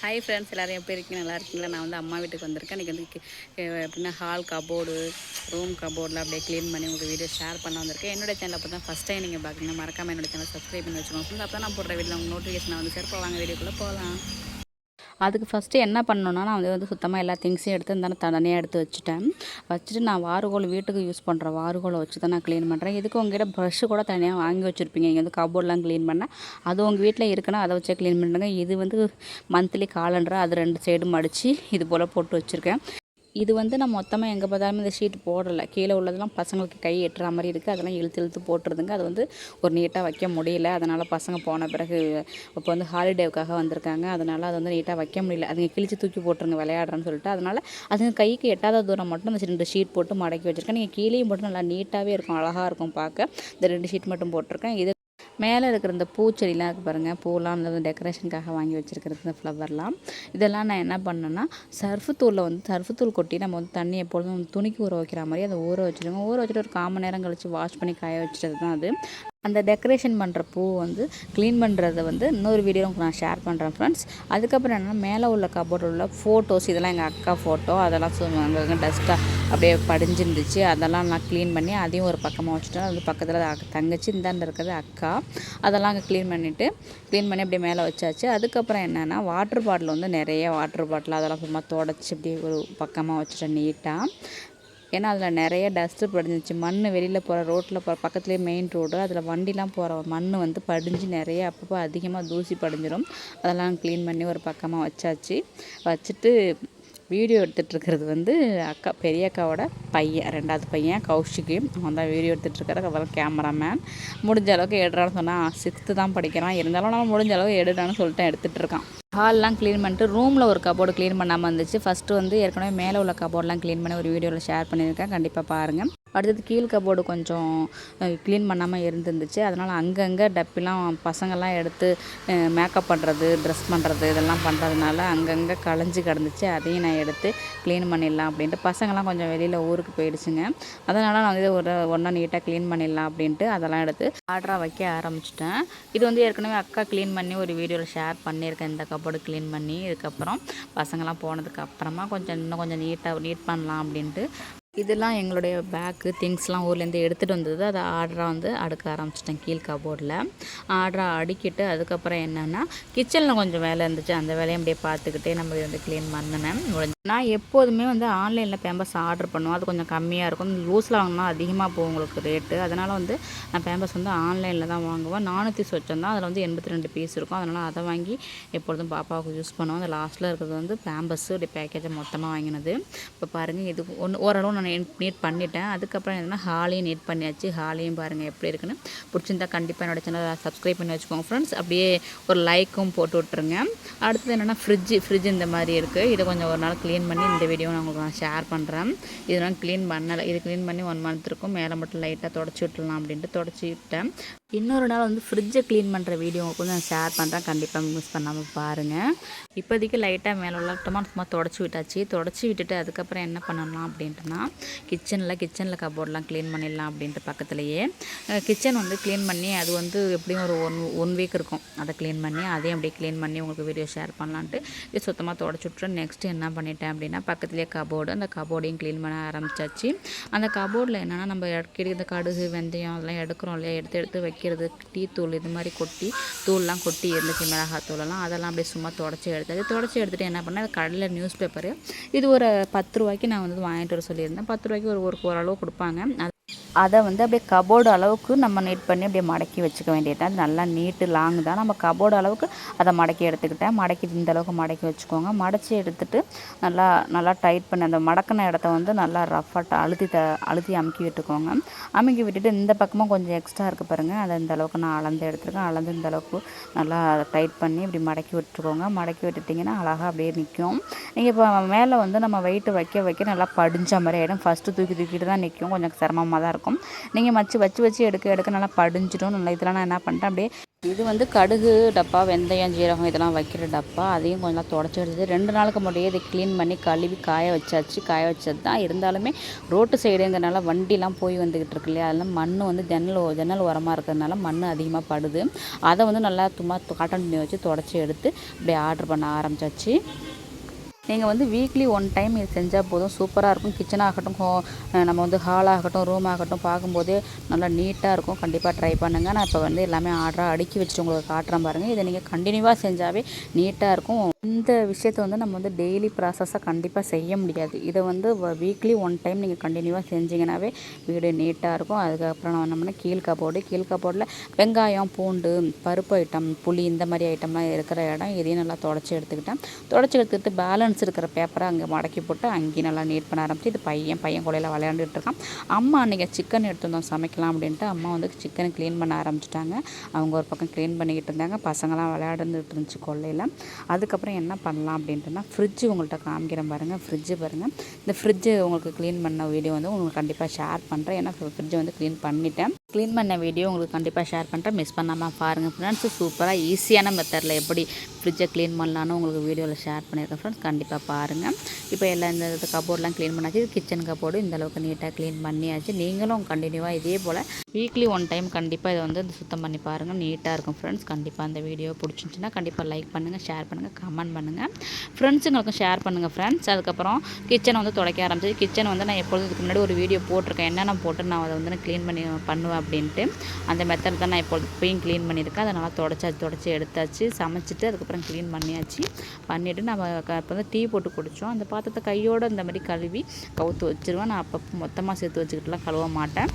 Hi friends எல்லோரும் எப்படி இருக்கீங்க? நல்லா இருக்கீங்களா? நான் வந்து அம்மா வீட்டுக்கு வந்திருக்கேன். இன்றைக்கி வந்து எப்படின்னா ஹால் கபோர்டு ரூம் கபோர்டில் அப்படியே க்ளீன் பண்ணி உங்களுக்கு வீடியோ ஷேர் பண்ண வந்திருக்கேன். என்னோட சேனல் அப்போ தான் ஃபஸ்ட் டைம் நீங்கள் பார்க்குறீங்க மறக்காமல் என்னோட சேனல் சப்ஸ்கிரைப் பண்ணி வச்சுக்கோங்க. ஃப்ரெண்ட்ஸ் அப்போ நான் போடுற வீடியோ உங்களுக்கு நோட்டிஃபிகேஷன் வந்து சேர்ப்போம் வாங்க வீடியோக்குள்ளே போகலாம் அதுக்கு ஃபஸ்ட்டு என்ன பண்ணணும்னா நான் வந்து சுத்தமாக எல்லா திங்ஸையும் எடுத்து இந்த தனியாக எடுத்து வச்சுட்டேன். வச்சுட்டு நான் வாறுகோல் வீட்டுக்கு யூஸ் பண்ணுற வாறுகோலை வச்சு தான் நான் க்ளீன் பண்ணுறேன் இதுக்கு உங்ககிட்ட ப்ரஷ்ஷு கூட தனியாக வாங்கி வச்சுருப்பீங்க. இங்கே வந்து கபோர்டெலாம் க்ளீன் பண்ண அது உங்கள் வீட்டில் இருக்குன்னா அதை வச்சே க்ளீன் பண்ணுங்க இது வந்து மந்த்லி காலண்டர் அது ரெண்டு சைடும் மடித்து இது போல் போட்டு வச்சுருக்கேன். இது வந்து நான் மொத்தமாக எங்கே பார்த்தாலும் இந்த ஷீட் போடலை. கீழே உள்ளதெல்லாம் பசங்களுக்கு கை எட்டுற மாதிரி இருக்குது அதெல்லாம் இழுத்து இழுத்து போட்டுருதுங்க அது வந்து ஒரு நீட்டாக வைக்க முடியல. அதனால் பசங்க போன பிறகு இப்போ வந்து ஹாலிடேவுக்காக வந்திருக்காங்க. அதனால் அது வந்து நீட்டாக வைக்க முடியல. அதுங்க கிழிச்சு தூக்கி போட்டுருங்க விளையாடுறேன்னு சொல்லிட்டு. அதனால் அதுங்க கைக்கு எட்டாத தூரம் மட்டும் அந்த ரெண்டு ஷீட் போட்டு மடக்கி வச்சுருக்கேன். நீங்கள் கீழேயும் போட்டு நல்லா நீட்டாகவே இருக்கும் அழகாக இருக்கும் பார்க்க. இந்த ரெண்டு ஷீட் மட்டும் போட்டிருக்கேன். இது மேலே இருக்கிற இந்த பூச்செடிலாம் இருக்குது பாருங்கள் பூலாம் அந்த டெக்கரேஷனுக்காக வாங்கி வச்சுருக்கிறது இந்த ஃப்ளவர்லாம் இதெல்லாம் நான் என்ன பண்ணேன்னா சர்ஃபு தூளில் வந்து சர்ஃபு தூள் கொட்டி நம்ம வந்து தண்ணி எப்பொழுதும் துணிக்கு ஊற வைக்கிற மாதிரி அதை ஊற வச்சுருங்க ஊற வச்சுட்டு ஒரு காமணி நேரம் கழித்து வாஷ் பண்ணி காய வச்சுட்டு தான் அது. அந்த டெக்கரேஷன் பண்ணுற பூ வந்து க்ளீன் பண்ணுறத வந்து இன்னொரு வீடியோ உங்களுக்கு நான் ஷேர் பண்ணுறேன் ஃப்ரெண்ட்ஸ் அதுக்கப்புறம் என்னென்னா மேலே உள்ள கபோர்டில் உள்ள ஃபோட்டோஸ் இதெல்லாம் எங்கள் அக்கா ஃபோட்டோ அதெல்லாம் சு அங்கங்கே டஸ்ட்டாக அப்படியே படிஞ்சிருந்துச்சு. அதெல்லாம் நான் க்ளீன் பண்ணி அதையும் ஒரு பக்கமாக வச்சுட்டேன். அது பக்கத்தில் தங்கச்சி இந்தாண்ட இருக்கிறது அக்கா. அதெல்லாம் அங்கே க்ளீன் பண்ணிவிட்டு க்ளீன் பண்ணி அப்படியே மேலே வச்சாச்சு. அதுக்கப்புறம் என்னென்னா வாட்டர் பாட்டில் வந்து நிறைய வாட்டர் பாட்டில் அதெல்லாம் சும்மா தொடச்சி அப்படியே ஒரு பக்கமாக வச்சுட்டேன் நீட்டாக ஏன்னா அதில் நிறைய டஸ்ட்டு படிஞ்சிச்சு மண் வெளியில் போகிற ரோட்டில் போகிற பக்கத்துலேயே மெயின் ரோடு அதில் வண்டிலாம் போகிற மண் வந்து படிஞ்சு நிறைய அப்பப்போ அதிகமாக தூசி படிஞ்சிடும் அதெல்லாம் க்ளீன் பண்ணி ஒரு பக்கமாக வச்சாச்சு. வச்சுட்டு வீடியோ எடுத்துகிட்ருக்கிறது வந்து அக்கா பெரிய அக்காவோட பையன் ரெண்டாவது பையன் கௌஷிக்கு. அவன் தான் வீடியோ எடுத்துகிட்ருக்காரு கேமராமேன் முடிஞ்ச அளவுக்கு எடுறான்னு சொன்னால் சிக்ஸ்த்து தான் படிக்கிறான். இருந்தாலும் நான் முடிஞ்ச அளவுக்கு எடுடான்னு சொல்லிட்டு எடுத்துகிட்டு இருக்கான். ஹால்லாம் க்ளீன் பண்ணிட்டு ரூமில் ஒரு கபோர்டு க்ளீன் பண்ணாமல் இருந்துச்சு. ஃபஸ்ட்டு வந்து ஏற்கனவே மேலே உள்ள கபோர்டெலாம் க்ளீன் பண்ணி ஒரு வீடியோவில் ஷேர் பண்ணியிருக்கேன். கண்டிப்பாக பாருங்கள் அடுத்தது கீழ் கபோர்டு கொஞ்சம் க்ளீன் பண்ணாமல் இருந்துருந்துச்சு. அதனால் அங்கங்கே டப்பிலாம் பசங்கள்லாம் எடுத்து மேக்கப் பண்ணுறது ட்ரெஸ் பண்ணுறது இதெல்லாம் பண்ணுறதுனால அங்கங்கே களைஞ்சு கிடந்துச்சு. அதையும் நான் எடுத்து க்ளீன் பண்ணிடலாம் அப்படின்ட்டு பசங்கள்லாம் கொஞ்சம் வெளியில் ஊருக்கு போயிடுச்சுங்க. அதனால் நான் வந்து ஒரு ஒன்றா நீட்டாக க்ளீன் பண்ணிடலாம் அப்படின்ட்டு அதெல்லாம் எடுத்து ஆர்டராக வைக்க ஆரம்பிச்சிட்டேன். இது வந்து ஏற்கனவே அக்கா க்ளீன் பண்ணி ஒரு வீடியோவில் ஷேர் பண்ணியிருக்கேன். இந்த கபோர்டு க்ளீன் பண்ணி இதுக்கப்புறம் பசங்கள்லாம் போனதுக்கு அப்புறமா கொஞ்சம் இன்னும் கொஞ்சம் நீட்டாக நீட் பண்ணலாம் அப்படின்ட்டு இதெல்லாம் எங்களுடைய பேக்கு திங்ஸ்லாம் ஊர்லேருந்து எடுத்துகிட்டு வந்தது. அதை ஆர்டராக வந்து அடுக்க ஆரம்பிச்சிட்டேன் கீழ் கபோர்டில் ஆர்டராக அடுக்கிட்டு அதுக்கப்புறம் என்னென்னா கிச்சனில் கொஞ்சம் வேலை இருந்துச்சு. அந்த வேலையை அப்படியே பார்த்துக்கிட்டே நம்ம வந்து க்ளீன் பண்ணினேன். நான் எப்போதுமே வந்து ஆன்லைனில் பேம்பஸ் ஆர்டர் பண்ணுவோம் அது கொஞ்சம் கம்மியாக இருக்கும். லூஸில் வாங்கினா அதிகமாக போகும் உங்களுக்கு ரேட்டு அதனால் வந்து நான் பேம்பஸ் வந்து ஆன்லைனில் தான் வாங்குவேன். நானூற்றி சொச்சம் தான். அதில் வந்து எண்பத்தி ரெண்டு பீஸ் இருக்கும். அதனால் அதை வாங்கி எப்பொழுதும் பாப்பாவுக்கு யூஸ் பண்ணுவோம் அந்த லாஸ்ட்டில் இருக்கிறது வந்து பேம்பஸ் பேக்கேஜை மொத்தமாக வாங்கினது. இப்போ பாருங்கள் இது ஒன்று ஓரளவு நான் நீட் பண்ணிட்டேன். அதுக்கப்புறம் என்னென்னா ஹாலையும் நீட் பண்ணியாச்சு. ஹாலையும் பாருங்கள் எப்படி இருக்குன்னு. பிடிச்சிருந்தா கண்டிப்பாக என்னோட சேனலை சப்ஸ்கிரைப் பண்ணி வச்சுக்கோங்க ஃப்ரெண்ட்ஸ் அப்படியே ஒரு லைக்கும் போட்டு விட்ருங்க அடுத்தது என்னென்னா ஃப்ரிட்ஜு ஃப்ரிட்ஜ் இந்த மாதிரி இருக்குது இதை கொஞ்சம் ஒரு நாள் க்ளீன் பண்ணி இந்த வீடியோ நான் உங்களுக்கு நான் ஷேர் பண்ணுறேன் இதெல்லாம் க்ளீன் பண்ணலை. இது க்ளீன் பண்ணி ஒன் மந்த் இருக்கும். மேலே மட்டும் லைட்டாக தொடச்சி விட்டுலாம் அப்படின்ட்டு தொடச்சி விட்டேன். இன்னொரு நாள் வந்து ஃப்ரிட்ஜை க்ளீன் பண்ணுற வீடியோ உங்களுக்கு நான் ஷேர் பண்ணுறேன் கண்டிப்பாக மிஸ் பண்ணாமல் பாருங்கள் இப்போதைக்கு லைட்டாக மேலே உள்ள சும்மா தொடச்சி விட்டாச்சு. தொடச்சி விட்டுட்டு அதுக்கப்புறம் என்ன பண்ணலாம் அப்படின்ட்டுனா கிச்சனில் கிச்சனில் கபோர்ட்லாம் க்ளீன் பண்ணிடலாம் அப்படின்ட்டு பக்கத்துலேயே. கிச்சன் வந்து க்ளீன் பண்ணி அது வந்து எப்படியும் ஒரு ஒன் ஒன் வீக் இருக்கும். அதை க்ளீன் பண்ணி அதையும் அப்படியே க்ளீன் பண்ணி உங்களுக்கு வீடியோ ஷேர் பண்ணலான்ட்டு இது சுத்தமாக தொடச்சி விட்டுறேன். நெக்ஸ்ட்டு என்ன பண்ணிட்டேன் அப்படின்னா பக்கத்துலேயே கபோர்டு அந்த கபோர்டையும் க்ளீன் பண்ண ஆரம்பிச்சாச்சு. அந்த கபோர்டில் என்னென்னா நம்ம அடிக்கடி இந்த கடுகு வெந்தயம் அதெல்லாம் எடுக்கிறோம் இல்லையா? எடுத்து எடுத்து வைக்கிறது டீ தூள் இது மாதிரி கொட்டி தூள்லாம் கொட்டி இருந்துச்சு மிளகாய் தூளெல்லாம். அதெல்லாம் அப்படியே சும்மா தொடச்சி எடுத்தது தொடச்சி எடுத்துகிட்டு என்ன பண்ணேன் கடையில் நியூஸ் பேப்பரு இது ஒரு பத்து ரூபாய்க்கு நான் வந்து வாங்கிட்டு வர சொல்லியிருந்தேன். பத்து ரூபாய்க்கு ஒரு ஒரு ஓரளவு கொடுப்பாங்க. அதை வந்து அப்படியே கபோர்டு அளவுக்கு நம்ம நீட் பண்ணி அப்படியே மடக்கி வச்சுக்க வேண்டியது அது நல்லா நீட்டு லாங் தான். நம்ம கபோர்டு அளவுக்கு அதை மடக்கி எடுத்துக்கிட்டேன் மடக்கி இந்த அளவுக்கு மடக்கி வச்சுக்கோங்க. மடச்சி எடுத்துட்டு நல்லா நல்லா டைட் பண்ணி அந்த மடக்கின இடத்த வந்து நல்லா ரஃபாக அழுத்தி த அழுத்தி அமுக்கி விட்டுக்கோங்க. அமுக்கி விட்டுட்டு இந்த பக்கமும் கொஞ்சம் எக்ஸ்ட்ரா இருக்குது பாருங்கள் அதை இந்த அளவுக்கு நான் அளந்து எடுத்துருக்கேன். அளந்து இந்த அளவுக்கு நல்லா டைட் பண்ணி இப்படி மடக்கி விட்டுருக்கோங்க மடக்கி விட்டுட்டிங்கன்னா அழகாக அப்படியே நிற்கும் நீங்கள் இப்போ மேலே வந்து நம்ம வெயிட்டு வைக்க வைக்க நல்லா படிஞ்ச மாதிரி ஆகிடும் ஃபஸ்ட்டு தூக்கி தூக்கிட்டு தான் நிற்கும் கொஞ்சம் சிரமமாக தான் இருக்கும். நீங்கள் மச்சு வச்சு வச்சு எடுக்க எடுக்க நல்லா படிஞ்சிடும். நல்லா இதெல்லாம் நான் என்ன பண்ணிட்டேன் அப்படியே இது வந்து கடுகு டப்பா வெந்தயம் ஜீரகம் இதெல்லாம் வைக்கிற டப்பா. அதையும் கொஞ்சம் தொடச்சி எடுத்து ரெண்டு நாளுக்கு முன்னாடியே இதை க்ளீன் பண்ணி கழுவி காய வச்சாச்சு. காய வச்சது தான் இருந்தாலுமே ரோட்டு சைடுங்கிறனால வண்டிலாம் போய் வந்துக்கிட்டு இருக்கு இல்லையா? அதெல்லாம் மண் வந்து ஜன்னல் ஓ- ஜன்னல் உரமாக இருக்கிறதுனால மண் அதிகமாக படுது. அதை வந்து நல்லா சும்மா காட்டன் துணி வச்சு தொடச்சி எடுத்து அப்படியே ஆர்டர் பண்ண ஆரம்பிச்சாச்சு. நீங்கள் வந்து வீக்லி ஒன் டைம் இது செஞ்சால் போதும். சூப்பராக இருக்கும். கிச்சன் ஆகட்டும் ஹோ- நம்ம வந்து ஹால் ஆகட்டும் ரூம் ஆகட்டும் பார்க்கும்போதே நல்லா நீட்டாக இருக்கும். கண்டிப்பாக ட்ரை பண்ணுங்கள் நான் இப்போ வந்து எல்லாமே ஆர்டராக அடுக்கி வச்சுட்டு உங்களுக்கு காட்டுறேன் பாருங்கள் இதை நீங்கள் கண்டினியூவாக செஞ்சாவே நீட்டாக இருக்கும். இந்த விஷயத்தை வந்து நம்ம வந்து டெய்லி ப்ராசஸாக கண்டிப்பாக செய்ய முடியாது. இதை வந்து வீக்லி ஒன் டைம் நீங்கள் கண்டினியூவாக செஞ்சீங்கன்னாவே வீடு நீட்டாக இருக்கும். அதுக்கப்புறம் நம்ம என்ன கீழ் கபோர்டு கீழ் கபோர்டில் வெங்காயம் பூண்டு பருப்பு ஐட்டம் புளி இந்த மாதிரி ஐட்டம்லாம் இருக்கிற இடம் இதையும் நல்லா தொடச்சி எடுத்துக்கிட்டேன். தொடச்சி எடுத்துக்கிட்டு பேலன்ஸ் இருக்கிற பேப்பரை அங்கே மடக்கி போட்டு அங்கேயும் நல்லா நீட் பண்ண ஆரம்பிச்சு இது பையன் பையன் கொலையில் விளையாண்டுட்டு இருக்கான். அம்மா அன்றைக்கி சிக்கன் எடுத்துருந்தோம் சமைக்கலாம் அப்படின்ட்டு அம்மா வந்து சிக்கனை க்ளீன் பண்ண ஆரம்பிச்சிட்டாங்க. அவங்க ஒரு பக்கம் க்ளீன் பண்ணிக்கிட்டு இருந்தாங்க. பசங்களாம் விளையாண்டுட்டு இருந்துச்சு கொல்லையில். அதுக்கப்புறம் என்ன பண்ணலாம் அப்படின்ட்டுனா ஃப்ரிட்ஜு உங்கள்கிட்ட காமிக்கிறேன் பாருங்கள் ஃப்ரிட்ஜு பாருங்கள் இந்த ஃப்ரிட்ஜு உங்களுக்கு க்ளீன் பண்ண வீடியோ வந்து உங்களுக்கு கண்டிப்பாக ஷேர் பண்ணுறேன் ஏன்னா ஃப்ரிட்ஜை வந்து க்ளீன் பண்ணிட்டேன். க்ளீன் பண்ண வீடியோ உங்களுக்கு கண்டிப்பாக ஷேர் பண்ணுறேன் மிஸ் பண்ணாமல் பாருங்கள் ஃப்ரெண்ட்ஸ் சூப்பராக ஈஸியான மெத்தடில் எப்படி ஃப்ரிட்ஜை க்ளீன் பண்ணலான்னு உங்களுக்கு வீடியோவில் ஷேர் பண்ணியிருக்கேன் ஃப்ரெண்ட்ஸ் கண்டிப்பாக பாருங்கள் இப்போ எல்லா இந்த கபோர்டெலாம் கபோர்ட்லாம் க்ளீன் பண்ணாச்சு. கிச்சன் கபோர்டு இந்தளவுக்கு நீட்டாக க்ளீன் பண்ணியாச்சு. நீங்களும் கண்டினியூவாக இதே போல் வீக்லி ஒன் டைம் கண்டிப்பாக இதை வந்து சுத்தம் பண்ணி பாருங்கள் நீட்டாக இருக்கும் ஃப்ரெண்ட்ஸ் கண்டிப்பாக அந்த வீடியோ பிடிச்சிருந்துச்சுன்னா கண்டிப்பாக லைக் பண்ணுங்கள் ஷேர் பண்ணுங்கள் கமெண்ட் பண்ணுங்கள் ஃப்ரெண்ட்ஸுங்களுக்கும் ஷேர் பண்ணுங்கள் ஃப்ரெண்ட்ஸ் அதுக்கப்புறம் கிச்சனை வந்து துடைக்க ஆரம்பிச்சு கிச்சன் வந்து நான் எப்பொழுதும் இதுக்கு முன்னாடி ஒரு வீடியோ போட்டிருக்கேன். என்னென்ன போட்டு நான் அதை வந்து க்ளீன் பண்ணி பண்ணுவேன் அப்படின்ட்டு. அந்த மெத்தட் தான் நான் இப்போ இப்போயும் க்ளீன் பண்ணியிருக்கேன். அதை நல்லா தொடச்சாச்சு தொடச்சி எடுத்தாச்சு சமைச்சிட்டு அதுக்கப்புறம் க்ளீன் பண்ணியாச்சு. பண்ணிவிட்டு நம்ம இப்போ வந்து டீ போட்டு குடித்தோம் அந்த பாத்திரத்தை கையோடு இந்த மாதிரி கழுவி கவுத்து வச்சிருவேன். நான் அப்பப்போ மொத்தமாக சேர்த்து வச்சுக்கிட்டுலாம் கழுவ மாட்டேன்.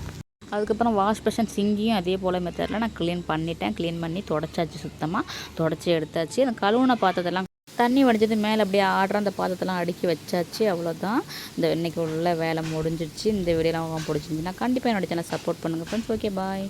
அதுக்கப்புறம் வாஷ் பேஷன் சிங்கியும் அதே போல் மெத்தடில் நான் க்ளீன் பண்ணிட்டேன். க்ளீன் பண்ணி தொடச்சாச்சு சுத்தமாக தொடச்சி எடுத்தாச்சு. அந்த கழுவுன பாத்திரத்தெல்லாம் தண்ணி வடிஞ்சது மேலே அப்படியே ஆடுற அந்த பாத்திரத்தெல்லாம் அடுக்கி வச்சாச்சு அவ்வளோதான் இந்த இன்னைக்கு உள்ள வேலை முடிஞ்சிடுச்சு. இந்த வீடியோலாம் பிடிச்சிருந்துச்சுன்னா கண்டிப்பாக என்னோட சேனல் சப்போர்ட் பண்ணுங்கள் ஃப்ரெண்ட்ஸ் ஓகே பாய்